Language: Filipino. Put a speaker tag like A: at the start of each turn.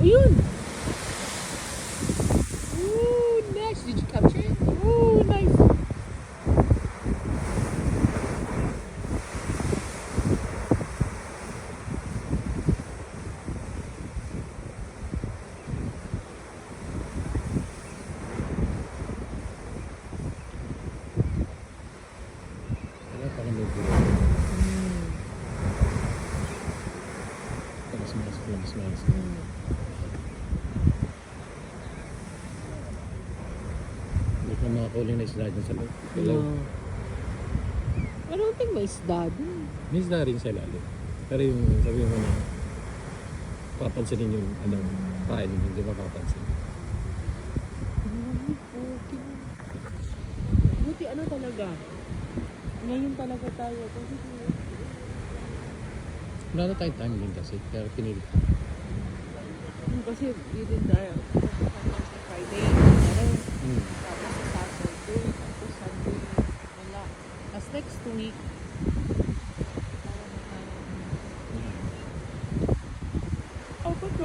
A: Ayun! Ooh, nice! Did you capture it? Ooh,
B: Mas mas.
A: Hmm.
B: Hindi ka makakuling na isla dyan sa loob. Hello.
A: No. I don't think may isda dun.
B: May isla rin sa ilalim. Pero yung sabi mo na papansinin yung ano, kain, hindi ba papansin?
A: Ay, okay. Buti ano talaga. Ngayon talaga tayo. Kasi
B: wala na tayong time din kasi, kaya pinili ko.
A: Hmm, kasi we did the Friday,
B: hmm.
A: Saturday, sa Saturday, tapos Sunday, wala. As next week, hmm. Oh, but